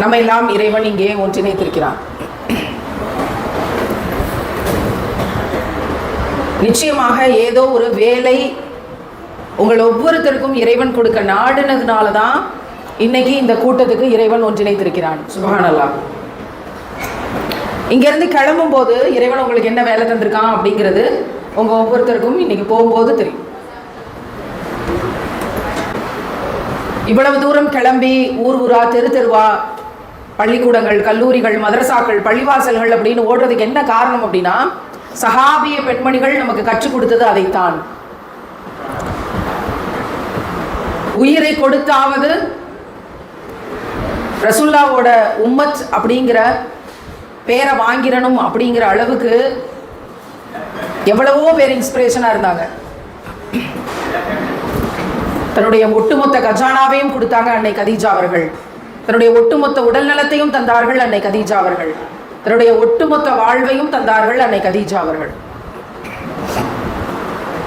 நம்ம எல்லாம் இறைவன் இங்கே ஒன்றிணைத்திருக்கிறான். நிச்சயமாக ஏதோ ஒரு வேலை உங்கள் ஒவ்வொருத்தருக்கும் இறைவன் கொடுக்க நாடுனதுனால தான் இன்னைக்கு இந்த கூட்டத்துக்கு இறைவன் ஒன்றிணைத்திருக்கிறான். சுபஹானல்லா இங்கேருந்து கிளம்பும் போது இறைவன் உங்களுக்கு என்ன வேலை தந்திருக்கான் அப்படிங்கிறது உங்கள் ஒவ்வொருத்தருக்கும் இன்னைக்கு போகும்போது தெரியும். இவ்வளவு தூரம் கிளம்பி ஊர் ஊரா தெரு தெருவா பள்ளிக்கூடங்கள் கல்லூரிகள் மதரசாக்கள் பள்ளிவாசல்கள் அப்படின்னு ஓடுறதுக்கு என்ன காரணம் அப்படின்னா சஹாபிய பெண்மணிகள் நமக்கு கற்றுக் கொடுத்தது அதைத்தான். உயிரை கொடுத்தாவது ரசுல்லாவோட உம்மத் அப்படிங்கிற பேரை வாங்கிடணும் அப்படிங்கிற அளவுக்கு எவ்வளவோ பேர் இன்ஸ்பிரேஷனாக இருந்தாங்க. தன்னுடைய ஒட்டுமொத்த கஜானாவையும் கொடுத்தாங்க அன்னை கதீஜா அவர்கள். தன்னுடைய ஒட்டுமொத்த உடல் நலத்தையும் தந்தார்கள் அன்னை கதீஜா அவர்கள். தன்னுடைய ஒட்டுமொத்த வாழ்வையும் தந்தார்கள் அன்னை கதீஜா அவர்கள்.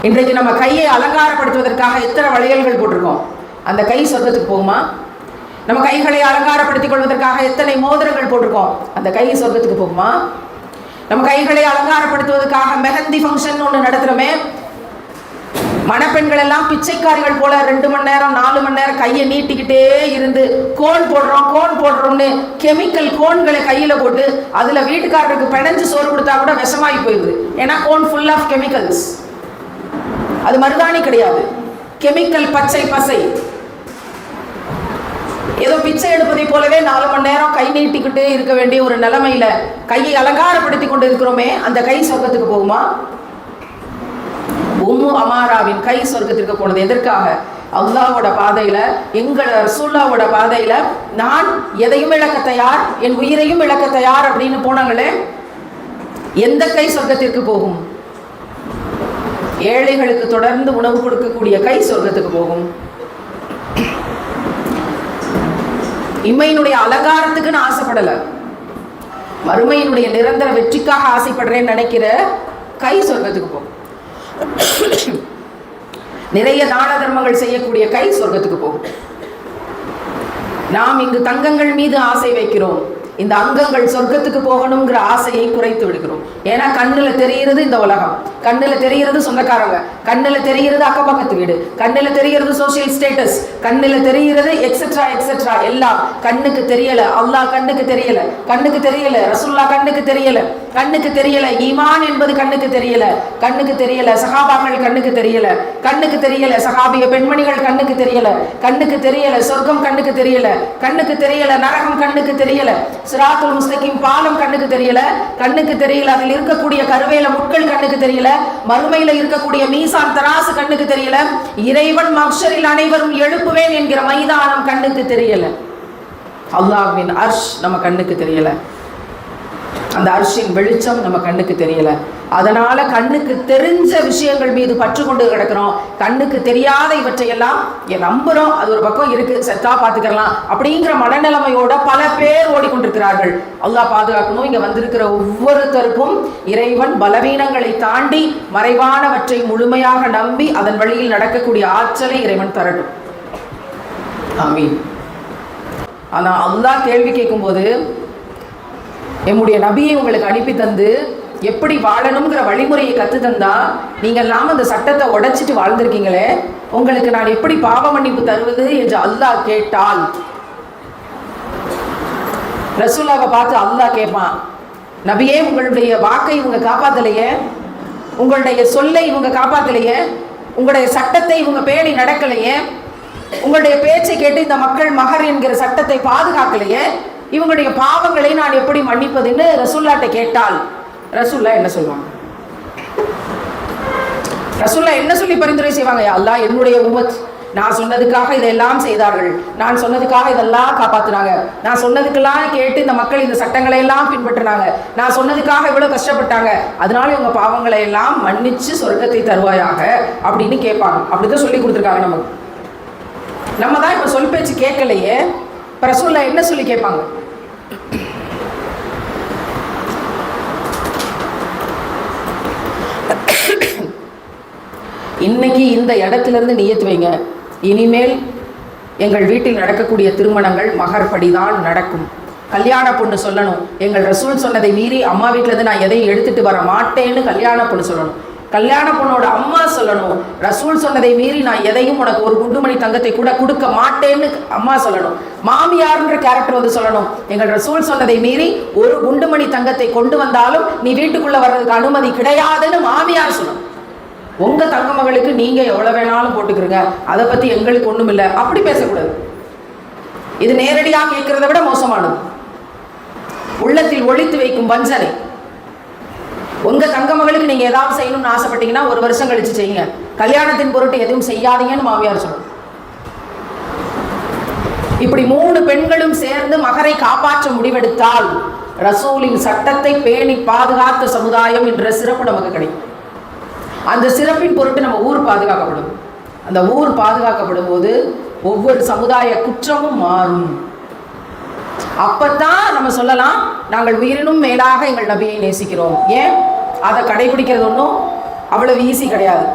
இன்றைக்கு நம்ம கையை அலங்காரப்படுத்துவதற்காக எத்தனை வளையல்கள் போட்டிருக்கோம்? அந்த கை சொர்க்கத்துக்கு போகுமா? நம்ம கைகளை அலங்காரப்படுத்திக் கொள்வதற்காக எத்தனை மோதிரங்கள் போட்டிருக்கோம்? அந்த கை சொர்க்கத்துக்கு போகுமா? நம்ம கைகளை அலங்காரப்படுத்துவதற்காக மெஹந்தி ஃபங்க்ஷன் ஒன்று நடத்துகிறோமே மணப்பெண்கள் எல்லாம் பிச்சைக்காரிகள் போல ரெண்டு மணி நேரம் நாலு மணி நேரம் கையை நீட்டிக்கிட்டே இருந்து கோன் போடுறோம் கோன் போடுறோம்னு கெமிக்கல் கோன்களை கையில போட்டு அதுல வீட்டுக்காரருக்கு பிணைஞ்சு சோறு கொடுத்தா கூட விஷமாகி போயிடுது. ஏன்னா கோன் ஃபுல் ஆஃப் கெமிக்கல்ஸ் அது மருதாணி கிடையாது. கெமிக்கல் பச்சை பசை. ஏதோ பிச்சை எடுப்பதை போலவே நாலு மணி நேரம் கை நீட்டிக்கிட்டே இருக்க வேண்டிய ஒரு நிலைமையில கையை அலங்காரப்படுத்தி கொண்டு இருக்கிறோமே அந்த கை சொர்க்கத்துக்கு போகுமா? உம்மு அமாராவின் கை சொர்க்கத்திற்கு போனது. எதற்காக? அல்லாவோட பாதையில எங்கள் ரசூல்லாவோட பாதையில நான் எதையும் இழக்க தயார் என் உயிரையும் இழக்க தயார் அப்படின்னு போனாங்களே எந்த கை சொர்க்கத்திற்கு போகும்? ஏழைகளுக்கு தொடர்ந்து உணவு கொடுக்கக்கூடிய கை சொர்க்கத்துக்கு போகும். இம்மையினுடைய அலங்காரத்துக்கு நான் ஆசைப்படல. மறுமையினுடைய நிரந்தர வெற்றிக்காக ஆசைப்படுறேன்னு நினைக்கிற கை சொர்க்கத்துக்கு போகும். நிறைய தான தர்மங்கள் செய்யக்கூடிய கை சொர்க்கத்துக்கு போகும். நாம் இங்கு தங்கங்கள் மீது ஆசை வைக்கிறோம். இந்த அங்கங்கள் சொர்க்கத்துக்கு போகணுங்கிற ஆசையை குறைத்து விடுகிறோம். ஏன்னா கண்ணுல தெரிகிறது இந்த உலகம். கண்ணுல தெரிகிறது சொந்தக்காரங்க. கண்ணுல தெரிகிறது அக்கப்பக்கத்து வீடு. கண்ணுல தெரிகிறது சோசியல் ஸ்டேட்டஸ் கண்ணுல தெரிகிறது எக்ஸெட்ரா எக்ஸெட்ரா எல்லாம் கண்ணுக்கு தெரியல அல்லாஹ் கண்ணுக்கு தெரியல கண்ணுக்கு தெரியல ரசுல்லா கண்ணுக்கு தெரியல. கண்ணுக்கு தெரியல ஈமான் என்பது கண்ணுக்கு தெரியல கண்ணுக்கு தெரியல சகாபாக்கள் கண்ணுக்கு தெரியல கண்ணுக்கு தெரியல சகாபிய பெண்மணிகள் கண்ணுக்கு தெரியல கண்ணுக்கு தெரியல சொர்க்கம் கண்ணுக்கு தெரியல கண்ணுக்கு தெரியல நரகம் கண்ணுக்கு தெரியல சிராத்துல் முஸ்தகிம் பாலம் கண்ணுக்கு தெரியல கண்ணுக்கு தெரியல அதில் இருக்கக்கூடிய கருவேல முட்கள் கண்ணுக்கு தெரியல மறுமையில இருக்கக்கூடிய மீசான் தராசு கண்ணுக்கு தெரியல இறைவன் மக்ஷரில் அனைவரும் எழுப்புவேன் என்கிற மைதானம் கண்ணுக்கு தெரியல அல்லாஹ்வின் அர்ஷ் நம்ம கண்ணுக்கு தெரியல அந்த அரிசியின் வெளிச்சம் நம்ம கண்ணுக்கு தெரியல. அதனால கண்ணுக்கு தெரிஞ்ச விஷயங்கள் மீது பற்று கொண்டு கிடக்கிறோம். கண்ணுக்கு தெரியாத இவற்றையெல்லாம் என் நம்புறோம். அது ஒரு பக்கம் இருக்கு செத்தா பாத்துக்கலாம் அப்படிங்கிற மனநிலைமையோட பல பேர் ஓடிக்கொண்டிருக்கிறார்கள். அல்லா பாதுகாக்கணும். இங்க வந்திருக்கிற ஒவ்வொருத்தருக்கும் இறைவன் பலவீனங்களை தாண்டி மறைவானவற்றை முழுமையாக நம்பி அதன் வழியில் நடக்கக்கூடிய ஆற்றலை இறைவன் தரட்டும். ஆமீன். ஆனா அல்லா கேள்வி கேட்கும்போது எம்முடைய நபியை உங்களுக்கு அனுப்பி தந்து எப்படி வாழணுங்கிற வழிமுறையை கற்று தந்தா நீங்கள் எல்லாம் அந்த சட்டத்தை உடைச்சிட்டு வாழ்ந்திருக்கீங்களே உங்களுக்கு நான் எப்படி பாவ மன்னிப்பு தருவது என்று அல்லாஹ் கேட்டால். ரசூலாவை பார்த்து அல்லாஹ் கேட்பான் நபியே உங்களுடைய வாக்கை இவங்க காப்பாத்தலையே உங்களுடைய சொல்லை இவங்க காப்பாத்தலையே உங்களுடைய சட்டத்தை இவங்க பேணி நடக்கலையே உங்களுடைய பேச்சை கேட்டு இந்த மக்கள் மகர் என்கிற சட்டத்தை பாதுகாக்கலையே இவங்களுடைய பாவங்களை நான் எப்படி மன்னிப்பதுன்னு ரசுல்லாட்ட கேட்டால் ரசுல்லா என்ன சொல்லுவாங்க? ரசுல்லா என்ன சொல்லி பரிந்துரை செய்வாங்க? அல்லாஹ் என்னுடைய உமத் நான் சொன்னதுக்காக இதெல்லாம் செய்தார்கள். நான் சொன்னதுக்காக இதெல்லாம் காப்பாத்துனாங்க. நான் சொன்னதுக்கெல்லாம் கேட்டு இந்த மக்கள் இந்த சட்டங்களை எல்லாம் பின்பற்றினாங்க. நான் சொன்னதுக்காக இவ்வளவு கஷ்டப்பட்டாங்க. அதனால இவங்க பாவங்களை எல்லாம் மன்னிச்சு சொர்க்கத்தை தருவாயாக அப்படின்னு கேட்பாங்க. அப்படிதான் சொல்லி கொடுத்துருக்காங்க நமக்கு. நம்ம தான் இப்போ சொல் பேச்சு கேட்கலையே. இப்போ ரசூல்லா என்ன சொல்லி கேட்பாங்க? இன்னைக்கு இந்த இடத்துல இருந்து நியத்து வைங்க. இனிமேல் எங்கள் வீட்டில் நடக்கக்கூடிய திருமணங்கள் மகர்படி தான் நடக்கும். கல்யாண பொண்ணு சொல்லணும். எங்கள் ரசூல் சொன்னதை மீறி அம்மா வீட்டிலேருந்து நான் எதையும் எடுத்துட்டு வர மாட்டேன்னு கல்யாண பொண்ணு சொல்லணும். கல்யாண பொண்ணோட அம்மா சொல்லணும். ரசூல் சொன்னதை மீறி நான் எதையும் உனக்கு ஒரு குண்டுமணி தங்கத்தை கூட கொடுக்க மாட்டேன்னு அம்மா சொல்லணும். மாமியார்ன்ற கேரக்டர் வந்து சொல்லணும். எங்கள் ரசூல் சொன்னதை மீறி ஒரு குண்டுமணி தங்கத்தை கொண்டு வந்தாலும் நீ வீட்டுக்குள்ள வர்றதுக்கு அனுமதி கிடையாதுன்னு மாமியார் சொல்லணும். உங்க தங்க மகளுக்கு நீங்க எவ்வளவு வேணாலும் போட்டுக்கிறீங்க அதை பத்தி எங்களுக்கு ஒண்ணும் இல்லை அப்படி பேசக்கூடாது. இது நேரடியாக கேட்கிறத விட மோசமானது. உள்ளத்தில் ஒழித்து வைக்கும் வஞ்சனை. உங்க தங்க மகளுக்கு நீங்க ஏதாவது செய்யணும்னு ஆசைப்பட்டீங்கன்னா ஒரு வருஷம் கழிச்சு செய்யுங்க. கல்யாணத்தின் பொருட்டு எதுவும் செய்யாதீங்கன்னு மாமியார் சொல்லணும் இப்படி மூணு பெண்களும் சேர்ந்து மகரை காப்பாற்ற முடிவெடுத்தால் ரசூலின் சட்டத்தை பேணி பாதுகாத்த சமுதாயம் என்ற சிறப்பு நமக்கு கிடைக்கும். அந்த சிறப்பின் பொருட்டு நம்ம ஊர் பாதுகாக்கப்படும். அந்த ஊர் பாதுகாக்கப்படும் போது ஒவ்வொரு சமுதாய குற்றமும் மாறும். அப்பத்தான் நம்ம சொல்லலாம் நாங்கள் உயிரினும் மேலாக எங்கள் நபியை நேசிக்கிறோம். ஏன்? அதை கடைபிடிக்கிறது ஒன்றும் அவ்வளவு ஈஸி கிடையாது.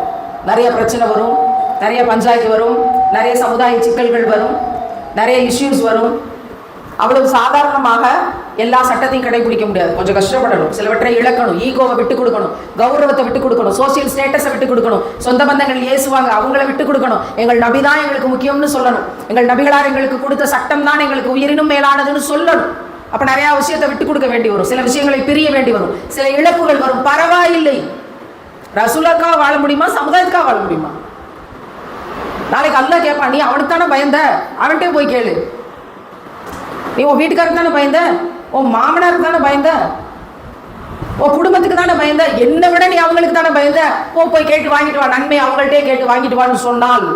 நிறைய பிரச்சனை வரும் நிறைய பஞ்சாயத்து வரும் நிறைய சமுதாய சிக்கல்கள் வரும் நிறைய இஷ்யூஸ் வரும். அவ்வளவு சாதாரணமாக எல்லா சட்டத்தையும் கடைபிடிக்க முடியாது. கொஞ்சம் கஷ்டப்படணும். சிலவற்றை இழக்கணும். ஈகோவை விட்டு கொடுக்கணும். கௌரவத்தை விட்டு கொடுக்கணும். சோசியல் ஸ்டேட்டஸை விட்டு கொடுக்கணும். சொந்த பந்தங்கள் ஏசுவாங்க. அவங்கள விட்டு கொடுக்கணும். எங்கள் நபி தான் எங்களுக்கு முக்கியம்னு சொல்லணும். எங்கள் நபிகளார் எங்களுக்கு கொடுத்த சட்டம் தான் எங்களுக்கு உயிரினும் மேலானதுன்னு சொல்லணும். அப்ப நிறைய விஷயத்தை விட்டு கொடுக்க வேண்டி வரும். சில விஷயங்களை பிரிய வேண்டி வரும். சில இழப்புகள் வரும். பரவாயில்லை. ரசூலக்காக வாழ முடியுமா? சமுதாயத்துக்காக வாழ முடியுமா? நாளைக்கு அல்லாஹ் கேட்பான் நீ அவனுக்கு தானே பயந்த? அவன்கிட்டே போய் கேளு. நீ உன் வீட்டுக்காரன் தானே பயந்த? உன் மாமனாருக்கு தானே பயந்த? உன் குடும்பத்துக்கு தானே பயந்த? என்னை விட நீ அவங்களுக்கு தானே பயந்த? போ போய் கேட்டு வாங்கிட்டு வா. நன்மை அவங்கள்ட்டே கேட்டு வாங்கிட்டு வான்னு சொன்னால்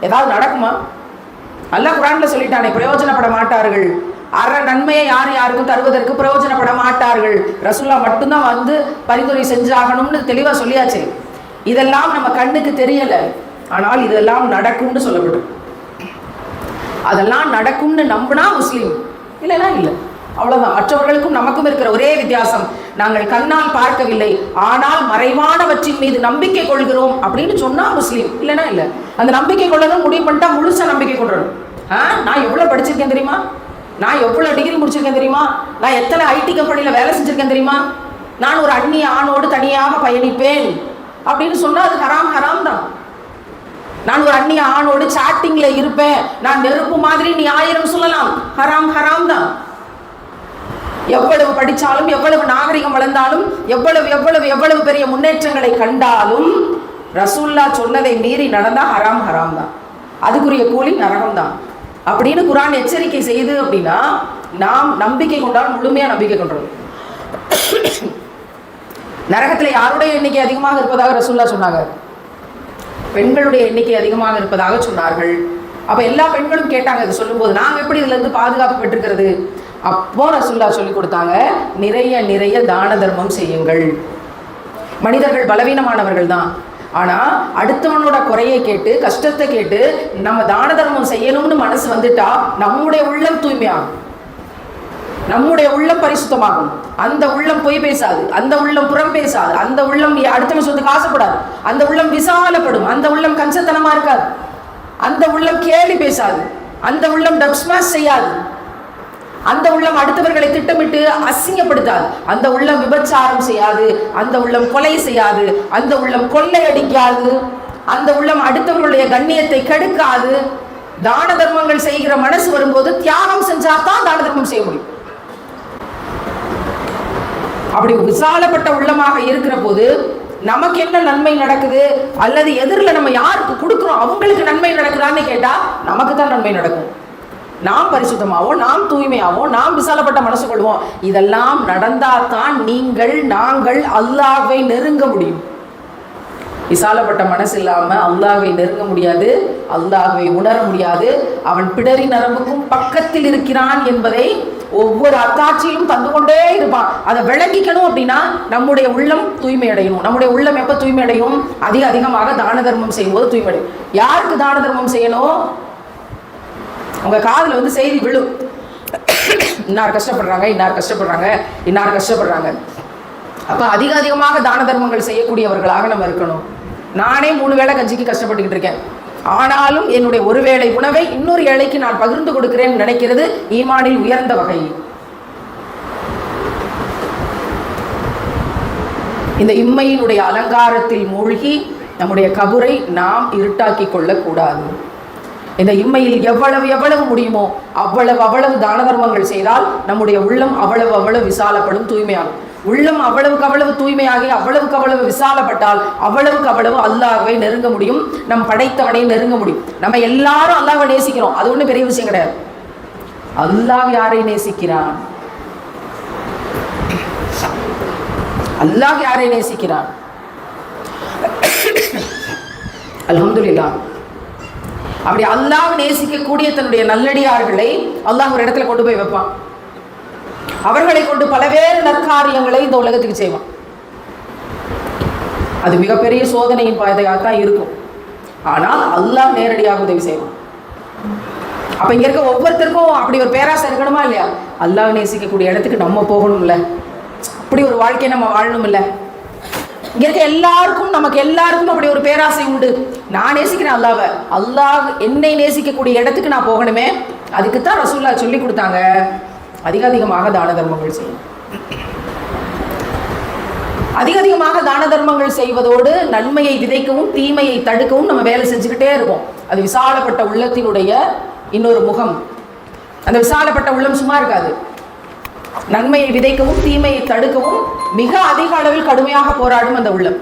ஏதாவது நடக்குமா? அல்ல குரான்ல சொல்லிட்டானே பிரயோஜனப்பட மாட்டார்கள். அற நன்மையை யார் யாருக்கும் தருவதற்கு பிரயோஜனப்பட மாட்டார்கள். ரசுல்லா மட்டும்தான் வந்து பரிந்துரை செஞ்சாகணும்னு தெளிவாக சொல்லியாச்சு. இதெல்லாம் நம்ம கண்ணுக்கு தெரியல. ஆனால் இதெல்லாம் நடக்கும்னு சொல்லப்படும். அதெல்லாம் நடக்கும்னு நம்பினா முஸ்லீம். இல்லைன்னா இல்லை. அவ்வளவுதான். மற்றவர்களுக்கும் நமக்கும் இருக்கிற ஒரே வித்தியாசம் நாங்கள் கண்ணால் பார்க்கவில்லை ஆனால் மறைவானவற்றின் மீது நம்பிக்கை கொள்கிறோம் அப்படின்னு சொன்னா முஸ்லீம் இல்லைன்னா இல்லை. அந்த நம்பிக்கை கொள்ளணும் முடிவு பண்ணிட்டா முழுசா நம்பிக்கை கொள்ளணும். ஆ? நான் எவ்வளவு படிச்சிருக்கேன் தெரியுமா? நான் எவ்வளவு டிகிரி முடிச்சிருக்கேன் தெரியுமா? நான் எத்தனை ஐடி கம்பெனியில் வேலை செஞ்சிருக்கேன் தெரியுமா? நான் ஒரு அந்நிய ஆணோடு தனியாக பயணிப்பேன் அப்படின்னு சொன்னா அது ஹராம் ஹராம் தான். நான் ஒரு அந்நிய ஆணோடு சாட்டிங்ல இருப்பேன். நான் நெருப்பு மாதிரி நீ ஆயிரம் சொல்லலாம். ஹராம் ஹராம் தான். எவ்வளவு படித்தாலும் எவ்வளவு நாகரிகம் வளர்ந்தாலும் எவ்வளவு எவ்வளவு எவ்வளவு பெரிய முன்னேற்றங்களை கண்டாலும் ரசூல்லா சொன்னதை மீறி நடந்தா ஹராம் ஹராம் தான். அதுக்குரிய கூலி நரகம் தான். அப்படின்னு குரான் எச்சரிக்கை செய்து அப்படின்னா நாம் நம்பிக்கை கொண்டால் முழுமையா நம்பிக்கை கொண்டோம். நரகத்துல யாருடைய எண்ணிக்கை அதிகமாக இருப்பதாக ரசூல்லா சொன்னாங்க? பெண்களுடைய எண்ணிக்கை அதிகமாக இருப்பதாக சொன்னார்கள். அப்ப எல்லா பெண்களும் கேட்டாங்க இதை சொல்லும்போது நாங்கள் எப்படி இதுல இருந்து பாதுகாப்பு பெற்றுக்கிறது? அப்போ ரசுல்லா சொல்லி கொடுத்தாங்க நிறைய நிறைய தான தர்மம் செய்யுங்கள். மனிதர்கள் பலவீனமானவர்கள் தான். ஆனா அடுத்தவனோட குறையை கேட்டு கஷ்டத்தை கேட்டு நம்ம தான தர்மம் செய்யணும்னு மனசு வந்துட்டா நம்முடைய உள்ளம் தூய்மையாகும். நம்முடைய உள்ளம் பரிசுத்தமாகும். அந்த உள்ளம் பொய் பேசாது. அந்த உள்ளம் புறம் பேசாது. அந்த உள்ளம் அடுத்தவன் சொத்துக்கு ஆசைப்படாது அந்த உள்ளம் விசாலப்படும். அந்த உள்ளம் கஞ்சத்தனமா இருக்காது. அந்த உள்ளம் கேலி பேசாது. அந்த உள்ளம் டப்ஸ்மாஷ் செய்யாது. அந்த உள்ளம் அடுத்தவர்களை திட்டமிட்டு அசிங்கப்படுத்தாது. அந்த உள்ளம் விபச்சாரம் செய்யாது. அந்த உள்ளம் கொலை செய்யாது. அந்த உள்ளம் கொள்ளையடிக்காது அந்த உள்ளம் அடுத்தவர்களுடைய கண்ணியத்தை கெடுக்காது. தான தர்மங்கள் செய்கிற மனசு வரும்போது தியாகம் செஞ்சாதான் தான தர்மம் செய்ய முடியும். அப்படி விசாலப்பட்ட உள்ளமாக இருக்கிற போது நமக்கு என்ன நன்மை நடக்குது? அல்லது எதிரில் நம்ம யாருக்கு கொடுக்குறோம்? அவங்களுக்கு நன்மை நடக்குதான்னு கேட்டா நமக்கு தான் நன்மை நடக்கும். நாம் பரிசுத்தமாவோம் நாம் தூய்மையாவோம் நாம் விசாலப்பட்ட மனசு கொள்வோம். இதெல்லாம் நடந்தாதான் நீங்கள் நாங்கள் அல்லாஹ்வை நெருங்க முடியும். விசாலப்பட்ட மனசு இல்லாமல் அல்லாவை நெருங்க முடியாது அல்லாவை உணர முடியாது. அவன் பிடரி நரம்புக்கும் பக்கத்தில் இருக்கிறான் என்பதை ஒவ்வொரு அத்தாட்சியிலும் தந்து கொண்டே இருப்பான். அதை விளங்கிக்கணும் அப்படின்னா நம்முடைய உள்ளம் தூய்மை அடையணும் நம்முடைய உள்ளம் எப்போ தூய்மை அடையும் அதிக அதிகமாக தான தர்மம் செய்யும்போது தூய்மை அடையும் யாருக்கு தான தர்மம் செய்யணும்? அவங்க காதில் வந்து செய்தி விழும். இன்னார் கஷ்டப்படுறாங்க இன்னார் கஷ்டப்படுறாங்க இன்னார் கஷ்டப்படுறாங்க. அப்ப அதிக அதிகமாக தான தர்மங்கள் செய்யக்கூடியவர்களாக நம்ம இருக்கணும். நானே மூணு வேளை கஞ்சிக்கு கஷ்டப்பட்டுக்கிட்டு இருக்கேன். ஆனாலும் என்னுடைய ஒரு வேளை உணவை இன்னொரு ஏழைக்கு நான் பகிர்ந்து கொடுக்கிறேன் நினைக்கிறது ஈமானில் உயர்ந்த வகை. இந்த இம்மையினுடைய அலங்காரத்தில் மூழ்கி நம்முடைய கபுரை நாம் இருட்டாக்கி கொள்ளக்கூடாது. இந்த இம்மையில் எவ்வளவு எவ்வளவு முடியுமோ அவ்வளவு அவ்வளவு தான தர்மங்கள் செய்தால் நம்முடைய உள்ளம் அவ்வளவு அவ்வளவு விசாலப்படும் தூய்மையாகும். உள்ளம் அவ்வளவுக்கு அவ்வளவு தூய்மையாகி அவ்வளவுக்கு அவ்வளவு விசாலப்பட்டால் அவ்வளவுக்கு அவ்வளவு அல்லாஹ்வை நெருங்க முடியும் நம் படைத்தவனை நெருங்க முடியும். நம்ம எல்லாரும் அல்லாஹ்வை நேசிக்கிறோம். அது ஒன்றும் பெரிய விஷயம் கிடையாது. அல்லாஹ் யாரை நேசிக்கிறான்? அல்லாஹ் யாரை நேசிக்கிறான்? அலமதுல்லா அப்படி அல்லாஹ் நேசிக்கக்கூடிய தன்னுடைய நல்லடியார்களை அல்லாஹ் ஒரு இடத்துல கொண்டு போய் வைப்பான். அவர்களை கொண்டு பலவேறு நற்காரியங்களை இந்த உலகத்துக்கு செய்வான். அது மிகப்பெரிய சோதனையின் பாதையாக தான் இருக்கும். ஆனால் அல்லாஹ் நேரடியாக உதவி செய்வான். அப்ப இங்க இருக்க ஒவ்வொருத்தருக்கும் அப்படி ஒரு பேராசை இருக்கணுமா இல்லையா? அல்லாஹ் நேசிக்கக்கூடிய இடத்துக்கு நம்ம போகணும்ல. அப்படி ஒரு வாழ்க்கையை நம்ம வாழணும் இல்லை இங்க இருக்க எல்லாருக்கும் நமக்கு எல்லாருக்கும் அப்படி ஒரு பேராசை உண்டு. நான் நேசிக்கிறேன் அல்லாவை. அல்லாஹ் என்னை நேசிக்கக்கூடிய இடத்துக்கு நான் போகணுமே. அதுக்கு தான் ரசூல்லா சொல்லி கொடுத்தாங்க. அதிக அதிகமாக தான தர்மங்கள் செய்யும். அதிக அதிகமாக தான தர்மங்கள் செய்வதோடு நன்மையை விதைக்கவும் தீமையை தடுக்கவும் நம்ம வேலை செஞ்சுக்கிட்டே இருக்கோம். அது விசாலப்பட்ட உள்ளத்தினுடைய இன்னொரு முகம். அந்த விசாலப்பட்ட உள்ளம் சும்மா இருக்காது. நன்மையை விதைக்கவும் தீமையை தடுக்கவும் மிக அதிக அளவில் கடுமையாக போராடும் அந்த உள்ளம்.